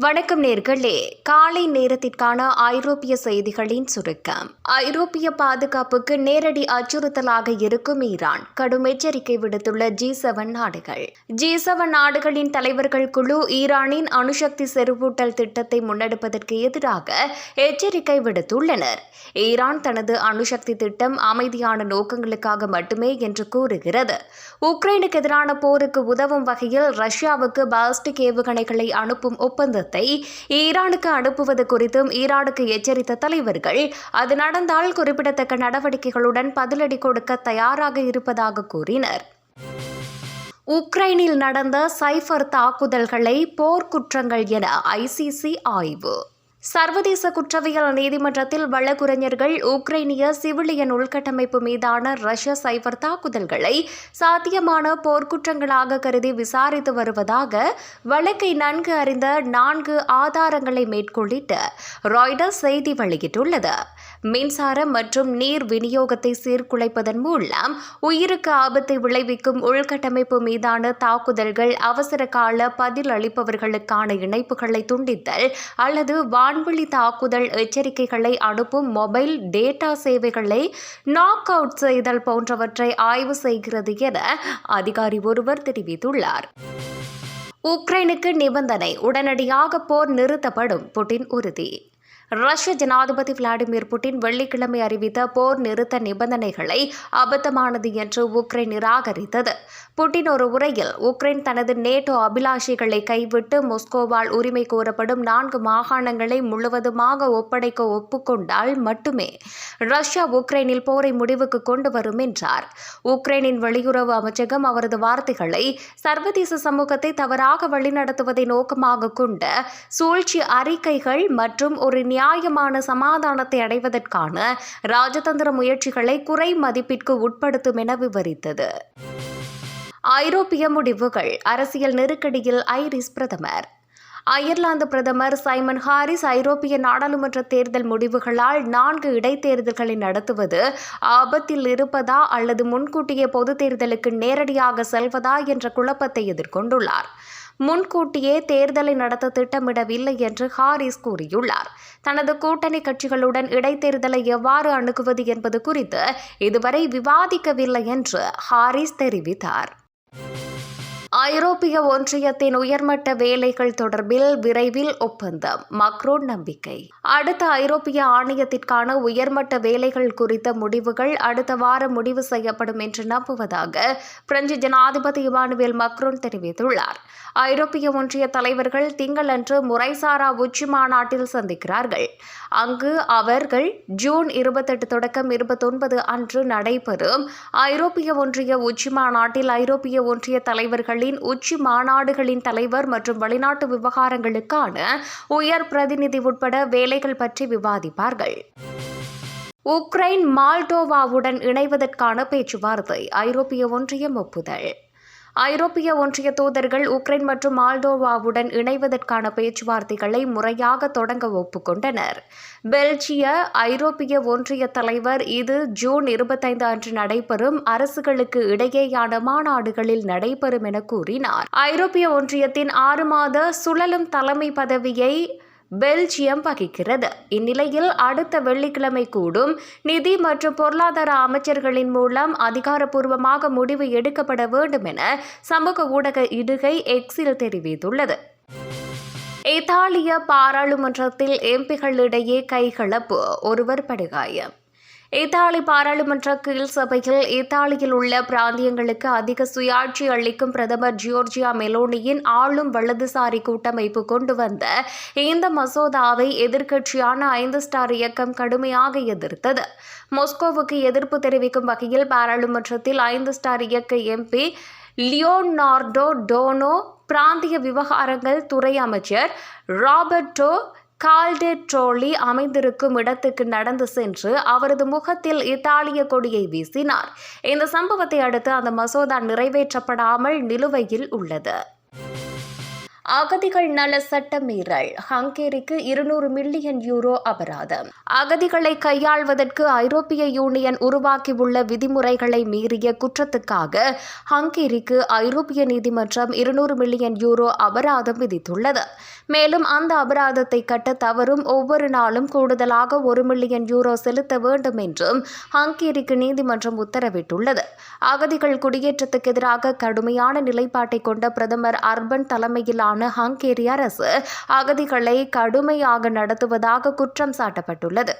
வணக்கம் நேர்களே. காலை நேரத்திற்கான ஐரோப்பிய செய்திகளின் சுருக்கம். ஐரோப்பிய பாதுகாப்புக்கு நேரடி அச்சுறுத்தலாக இருக்கும் ஈரான் கடும் எச்சரிக்கை விடுத்துள்ள ஜி செவன் நாடுகள். ஜி செவன் நாடுகளின் தலைவர்கள் குழு ஈரானின் அணுசக்தி செறிவூட்டல் திட்டத்தை முன்னெடுப்பதற்கு எதிராக எச்சரிக்கை விடுத்துள்ளனர். ஈரான் தனது அணுசக்தி திட்டம் அமைதியான நோக்கங்களுக்காக மட்டுமே என்று கூறுகிறது. உக்ரைனுக்கு எதிரான போருக்கு உதவும் வகையில் ரஷ்யாவுக்கு பால்ஸ்டிக் ஏவுகணைகளை அனுப்பும் ஒப்பந்தத்தை ஈரானுக்கு அனுப்புவது குறித்தும் ஈரானுக்கு எச்சரித்த தலைவர்கள் அது நடந்தால் குறிப்பிடத்தக்க நடவடிக்கைகளுடன் பதிலடி கொடுக்க தயாராக இருப்பதாக கூறினர். உக்ரைனில் நடந்த சைஃபர் தாக்குதல்களை போர்க்குற்றங்கள் என ஐசிசி ஆய்வு. சர்வதேச குற்றவியல் நீதிமன்றத்தில் வழக்குரைஞர்கள் உக்ரைனிய சிவிலியன் உள்கட்டமைப்பு மீதான ரஷ்ய சைபர் தாக்குதல்களை சாத்தியமான போர்க்குற்றங்களாக கருதி விசாரித்து வருவதாக வழக்கை நன்கு அறிந்த நான்கு ஆதாரங்களை மேற்கொள்ளிட்டு ராய்டர்ஸ் செய்தி வெளியிட்டுள்ளது. மின்சாரம் மற்றும் நீர் விநியோகத்தை சீர்குலைப்பதன் மூலம் உயிருக்கு ஆபத்தை விளைவிக்கும் உள்கட்டமைப்பு மீதான தாக்குதல்கள் அவசர கால பதில் அளிப்பவர்களுக்கான இணைப்புகளை துண்டித்தல் அல்லது வான்வெளி தாக்குதல் எச்சரிக்கைகளை அனுப்பும் மொபைல் டேட்டா சேவைகளை நாக் அவுட் செய்தல் போன்றவற்றை ஆய்வு செய்கிறது என அதிகாரி ஒருவர் தெரிவித்துள்ளார். உக்ரைனுக்கு நிபந்தனை உடனடியாக போர் நிறுத்தப்படும் புட்டின் உறுதி. ரஷ்ய ஜனாதிபதி விளாடிமிர் புட்டின் வெள்ளிக்கிழமை அறிவித்த போர் நிறுத்த நிபந்தனைகளை அபத்தமானது என்று உக்ரைன் நிராகரித்தது. புட்டின் ஒரு உரையில் உக்ரைன் தனது நேட்டோ அபிலாஷைகளை கைவிட்டு மொஸ்கோவால் உரிமை கோரப்படும் நான்கு மாகாணங்களை முழுவதுமாக ஒப்படைக்க ஒப்புக்கொண்டால் மட்டுமே ரஷ்யா உக்ரைனில் போரை முடிவுக்கு கொண்டு வரும் என்றார். உக்ரைனின் வெளியுறவு அமைச்சகம் அவரது வார்த்தைகளை சர்வதேச சமூகத்தை தவறாக வழிநடத்துவதை நோக்கமாக கொண்ட சூழ்ச்சி அறிக்கைகள் மற்றும் ஒரு நியாயமான சமாதானத்தை அடைவதற்கான ராஜதந்திர முயற்சிகளை குறை மதிப்பிற்கு உட்படுத்தும் என விவரித்தது. ஐரோப்பிய முடிவுகள் அரசியல் நெருக்கடியில் ஐரிஸ் பிரதமர். அயர்லாந்து பிரதமர் சைமன் ஹாரிஸ் ஐரோப்பிய நாடாளுமன்ற தேர்தல் முடிவுகளால் நான்கு இடைத்தேர்தல்களை நடத்துவது ஆபத்தில் இருப்பதா அல்லது முன்கூட்டிய பொது தேர்தலுக்கு நேரடியாக செல்வதா என்ற குழப்பத்தை எதிர்கொண்டுள்ளார். முன்கூட்டியே தேர்தலை நடத்த திட்டமிடவில்லை என்று ஹாரிஸ் கூறியுள்ளார். தனது கூட்டணி கட்சிகளுடன் இடைத்தேர்தலை எவ்வாறு அணுகுவது என்பது குறித்து இதுவரை விவாதிக்கவில்லை என்று ஹாரிஸ் தெரிவித்தார். ஐரோப்பிய ஒன்றியத்தின் உயர்மட்ட வேலைகள் தொடர்பில் விரைவில் ஒப்பந்தம். மக்ரோன் நம்பிக்கை. அடுத்த ஐரோப்பிய ஆணையத்திற்கான உயர்மட்ட வேலைகள் குறித்த முடிவுகள் அடுத்த வாரம் முடிவு செய்யப்படும் என்று நம்புவதாக பிரெஞ்சு ஜனாதிபதி இமானுவேல் மக்ரோன் தெரிவித்துள்ளார். ஐரோப்பிய ஒன்றிய தலைவர்கள் திங்களன்று முறைசாரா உச்சி மாநாட்டில் சந்திக்கிறார்கள். அங்கு அவர்கள் ஜூன் இருபத்தெட்டு தொடக்கம் இருபத்தொன்பது அன்று நடைபெறும் ஐரோப்பிய ஒன்றிய உச்சி மாநாட்டில் ஐரோப்பிய ஒன்றிய தலைவர்களின் உச்சி மாநாடுகளின் தலைவர் மற்றும் வெளிநாட்டு விவகாரங்களுக்கான உயர் பிரதிநிதி உட்பட வேலைகள் பற்றி விவாதிப்பார்கள். உக்ரைன் மால்டோவாவுடன் இணைவதற்கான பேச்சுவார்த்தை ஐரோப்பிய ஒன்றியம் ஒப்புதல். ஐரோப்பிய ஒன்றிய தூதர்கள் உக்ரைன் மற்றும் மால்டோவாவுடன் இணைவதற்கான பேச்சுவார்த்தைகளை முறையாக தொடங்க ஒப்புக்கொண்டனர். பெல்ஜிய ஐரோப்பிய ஒன்றிய தலைவர் இது ஜூன் இருபத்தைந்து அன்று நடைபெறும் அரசுகளுக்கு இடையேயான மாநாடுகளில் நடைபெறும் என கூறினார். ஐரோப்பிய ஒன்றியத்தின் ஆறு மாத சுழலும் தலைமை பதவியை பெல்ஜியம் வகிக்கிறது. இந்நிலையில் அடுத்த வெள்ளிக்கிழமை கூடும். நிதி மற்றும் பொருளாதார அமைச்சர்களின் மூலம் அதிகாரப்பூர்வமாக முடிவு எடுக்கப்பட வேண்டும் என சமூக ஊடக இடுகை எக்ஸில் தெரிவித்துள்ளது. இத்தாலிய பாராளுமன்றத்தில் எம்பிகளிடையே கைகலப்பு ஒருவர் படுகாயம். இத்தாலி பாராளுமன்ற கீழ் சபையில் இத்தாலியில் உள்ள பிராந்தியங்களுக்கு அதிக சுயாட்சி அளிக்கும் பிரதமர் ஜியோர்ஜியா மெலோனியின் ஆளும் வலதுசாரி கூட்டமைப்பு கொண்டு வந்த இந்த மசோதாவை எதிர்க்கட்சியான ஐந்து ஸ்டார் இயக்கம் கடுமையாக எதிர்த்தது. மொஸ்கோவுக்கு எதிர்ப்பு தெரிவிக்கும் வகையில் பாராளுமன்றத்தில் ஐந்து ஸ்டார் இயக்க எம்பி லியோனார்டோ டோனோ பிராந்திய விவகாரங்கள் துறை அமைச்சர் ராபர்டோ கால்டெட்ரோலி அமைந்திருக்கும் இடத்துக்கு நடந்து சென்று அவரது முகத்தில் இத்தாலிய கொடியை வீசினார். இந்த சம்பவத்தை அடுத்து அந்த மசோதா நிறைவேற்றப்படாமல் நிலுவையில் உள்ளது. அகதிகள் நல சட்ட மீறல் ஹங்கேரிக்கு இருநூறு மில்லியன் யூரோ அபராதம். அகதிகளை கையாள்வதற்கு ஐரோப்பிய யூனியன் உருவாக்கியுள்ள விதிமுறைகளை மீறிய குற்றத்துக்காக ஹங்கேரிக்கு ஐரோப்பிய நீதிமன்றம் இருநூறு மில்லியன் யூரோ அபராதம் விதித்துள்ளது. மேலும் அந்த அபராதத்தை கட்ட தவறும் ஒவ்வொரு நாளும் கூடுதலாக ஒரு மில்லியன் யூரோ செலுத்த வேண்டும் என்றும் ஹங்கேரிக்கு நீதிமன்றம் உத்தரவிட்டுள்ளது. அகதிகள் குடியேற்றத்துக்கு எதிராக கடுமையான நிலைப்பாட்டை கொண்ட பிரதமர் அர்பன் தலைமையிலான ஹங்கேரிய அரசு அகதிகளை கடுமையாக நடத்துவதாக குற்றம் சாட்டப்பட்டுள்ளது.